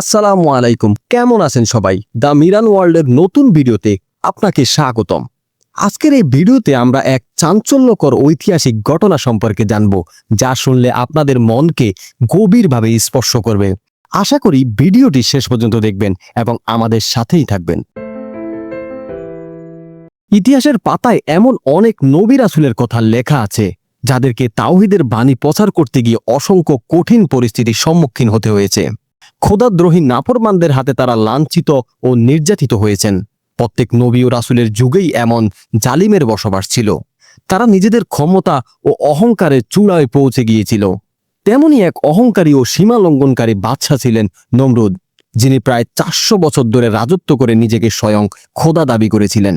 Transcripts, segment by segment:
আসসালামু আলাইকুম। কেমন আছেন সবাই? দ্য মিরান ওয়ার্ল্ডের নতুন ভিডিওতে আপনাকে স্বাগতম। আজকের এই ভিডিওতে আমরা এক চাঞ্চল্যকর ঐতিহাসিক ঘটনা সম্পর্কে জানব, যা শুনলে আপনাদের মনকে গভীরভাবে স্পর্শ করবে। আশা করি ভিডিওটি শেষ পর্যন্ত দেখবেন এবং আমাদের সাথেই থাকবেন। ইতিহাসের পাতায় এমন অনেক নবী রাসূলের কথা লেখা আছে, যাদেরকে তাওহিদের বাণী প্রচার করতে গিয়ে অসংখ্য কঠিন পরিস্থিতির সম্মুখীন হতে হয়েছে। খোদাদ্রোহী নাফরমানদের হাতে তারা লাঞ্ছিত ও নির্যাতিত হয়েছেন। প্রত্যেক নবী ও রাসুলের যুগেই এমন জালিমের বসবাস ছিল। তারা নিজেদের ক্ষমতা ও অহংকারের চূড়ায় পৌঁছে গিয়েছিল। তেমনি এক অহংকারী ও সীমালঙ্ঘনকারী বাদশা ছিলেন নমরুদ, যিনি প্রায় চারশো বছর ধরে রাজত্ব করে নিজেকে স্বয়ং খোদা দাবি করেছিলেন।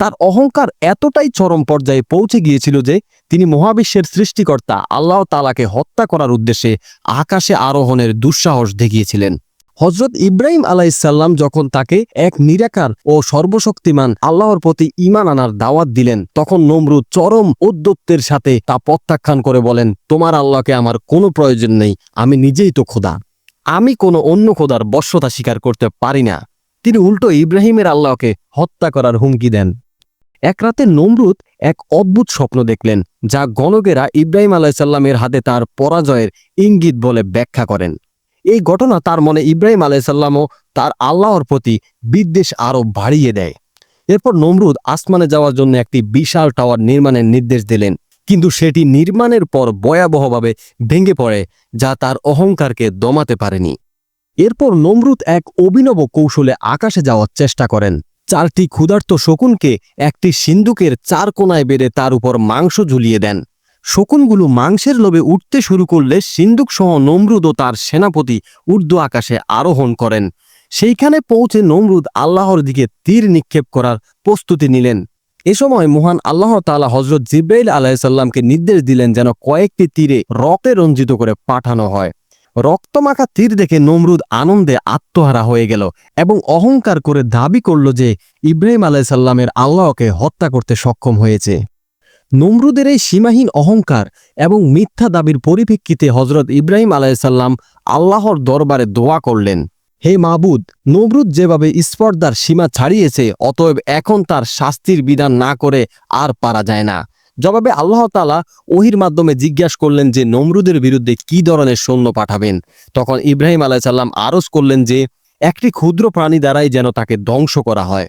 তার অহংকার এতটাই চরম পর্যায়ে পৌঁছে গিয়েছিল যে তিনি মহাবিশ্বের সৃষ্টিকর্তা আল্লাহ তালাকে হত্যা করার উদ্দেশ্যে আকাশে আরোহণের দুঃসাহস দেখিয়েছিলেন। হজরত ইব্রাহিম আলাইসাল্লাম যখন তাকে এক নিরাকার ও সর্বশক্তিমান আল্লাহর প্রতি ইমান আনার দাওয়াত দিলেন, তখন নমরুদ চরম উদ্যত্তের সাথে তা প্রত্যাখ্যান করে বলেন, তোমার আল্লাহকে আমার কোনো প্রয়োজন নেই, আমি নিজেই তো খোদা। আমি কোনো অন্য খোদার বশ্যতা স্বীকার করতে পারি না। তিনি উল্টো ইব্রাহিমের আল্লাহকে হত্যা করার হুমকি দেন। এক রাতে নমরুদ এক অদ্ভুত স্বপ্ন দেখলেন, যা গণকেরা ইব্রাহিম আলাইসাল্লামের হাতে তার পরাজয়ের ইঙ্গিত বলে ব্যাখ্যা করেন। এই ঘটনা তার মনে ইব্রাহিম আলাইসাল্লামও তার আল্লাহর প্রতি বিদ্বেষ আরও বাড়িয়ে দেয়। এরপর নমরুদ আসমানে যাওয়ার জন্য একটি বিশাল টাওয়ার নির্মাণের নির্দেশ দিলেন, কিন্তু সেটি নির্মাণের পর ভয়াবহভাবে ভেঙে পড়ে, যা তার অহংকারকে দমাতে পারেনি। এরপর নমরুদ এক অভিনব কৌশলে আকাশে যাওয়ার চেষ্টা করেন। চারটি ক্ষুধার্ত শকুনকে একটি সিন্দুকের চার কোনায় বেড়ে তার উপর মাংস ঝুলিয়ে দেন। শকুনগুলো মাংসের লোভে উঠতে শুরু করলে সিন্দুকসহ নমরুদ ও তার সেনাপতি ঊর্ধ্ব আকাশে আরোহণ করেন। সেইখানে পৌঁছে নমরুদ আল্লাহর দিকে তীর নিক্ষেপ করার প্রস্তুতি নিলেন। এ সময় মহান আল্লাহ তালা হজরত জিব্রাইল আলাহিসাল্লামকে নির্দেশ দিলেন যেন কয়েকটি তীরে রক্তে রঞ্জিত করে পাঠানো হয়। রক্তমাখা তীর দেখে নমরুদ আনন্দে আত্মহারা হয়ে গেল এবং অহংকার করে দাবি করল যে ইব্রাহিম আলাইসাল্লামের আল্লাহকে হত্যা করতে সক্ষম হয়েছে। নমরুদের এই সীমাহীন অহংকার এবং মিথ্যা দাবির পরিপ্রেক্ষিতে হজরত ইব্রাহিম আলাইসাল্লাম আল্লাহর দরবারে দোয়া করলেন, হে মাবুদ, নমরুদ যেভাবে স্পর্ধার সীমা ছাড়িয়েছে, অতএব এখন তার শাস্তির বিধান না করে আর পারা যায় না। জবাবে আল্লাহ তালা ওহির মাধ্যমে জিজ্ঞাসা করলেন যে, নমরুদের বিরুদ্ধে কি ধরনের সৈন্য পাঠাবেন? তখন ইব্রাহিম আলাইসাল্লাম আরজ করলেন যে, একটি ক্ষুদ্র প্রাণী দ্বারাই যেন তাকে ধ্বংস করা হয়।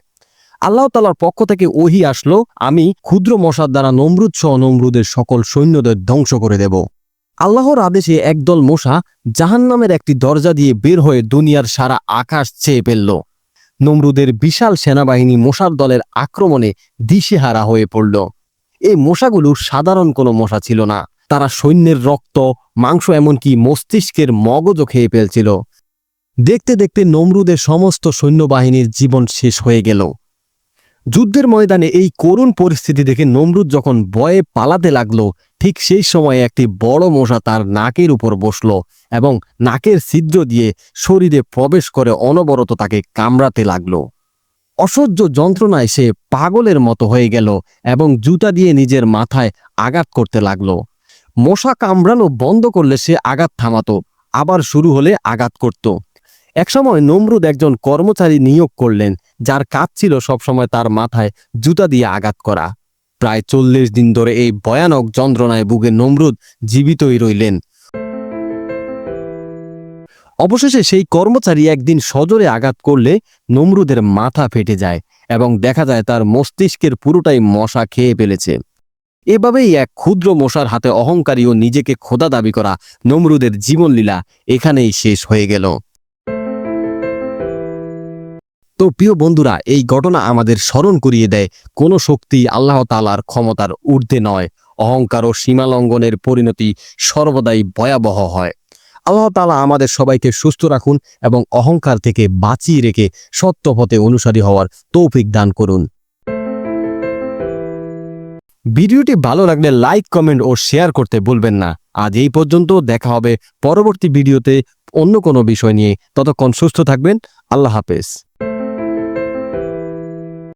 আল্লাহ তালার পক্ষ থেকে ওহি আসলো, আমি ক্ষুদ্র মশার দ্বারা নমরুদ সহ নমরুদের সকল সৈন্যদের ধ্বংস করে দেব। আল্লাহর আদেশে একদল মশা জাহান্নামের একটি দরজা দিয়ে বের হয়ে দুনিয়ার সারা আকাশ চেয়ে ফেলল। নমরুদের বিশাল সেনাবাহিনী মশার দলের আক্রমণে দিশেহারা হয়ে পড়ল। এই মশাগুলো সাধারণ কোনো মশা ছিল না। তারা সৈন্যের রক্ত, মাংস এমনকি মস্তিষ্কের মগজও খেয়ে ফেলছিল। দেখতে দেখতে নমরুদের সমস্ত সৈন্যবাহিনীর জীবন শেষ হয়ে গেল। যুদ্ধের ময়দানে এই করুণ পরিস্থিতি দেখে নমরুদ যখন বয়ে পালাতে লাগল, ঠিক সেই সময়ে একটি বড় মশা তার নাকের উপর বসল এবং নাকের ছিদ্র দিয়ে শরীরে প্রবেশ করে অনবরত তাকে কামড়াতে লাগল। অসহ্য যন্ত্রণায় সে পাগলের মতো হয়ে গেল এবং জুতা দিয়ে নিজের মাথায় আঘাত করতে লাগল। মশা কামড়ানো বন্ধ করলে সে আঘাত থামাতো, আবার শুরু হলে আঘাত করত। একসময় নমরুদ একজন কর্মচারী নিয়োগ করলেন, যার কাজ ছিল সবসময় তার মাথায় জুতা দিয়ে আঘাত করা। প্রায় চল্লিশ দিন ধরে এই ভয়ানক যন্ত্রণায় বুকে নমরুদ জীবিতই রইলেন। অবশেষে সেই কর্মচারী একদিন সজোরে আঘাত করলে নমরুদের মাথা ফেটে যায় এবং দেখা যায় তার মস্তিষ্কের পুরোটাই মশা খেয়ে ফেলেছে। এভাবেই এক ক্ষুদ্র মশার হাতে অহংকারী ও নিজেকে খোদা দাবি করা নমরুদের জীবনলীলা এখানেই শেষ হয়ে গেল। তো প্রিয় বন্ধুরা, এই ঘটনা আমাদের স্মরণ করিয়ে দেয়, কোনো শক্তি আল্লাহ তালার ক্ষমতার ঊর্ধ্বে নয়। অহংকার ও সীমালঙ্ঘনের পরিণতি সর্বদাই ভয়াবহ হয়। আল্লাহ তালা আমাদের সবাইকে সুস্থ রাখুন এবং অহংকার থেকে বাঁচিয়ে রেখে সত্য পথে অনুসারী হওয়ার তৌফিক দান করুন। ভিডিওটি ভালো লাগলে লাইক, কমেন্ট ও শেয়ার করতে ভুলবেন না। আজ এই পর্যন্ত দেখা হবে পরবর্তী ভিডিওতে অন্য কোনো বিষয় নিয়ে। ততক্ষণ সুস্থ থাকবেন। আল্লাহ হাফেজ।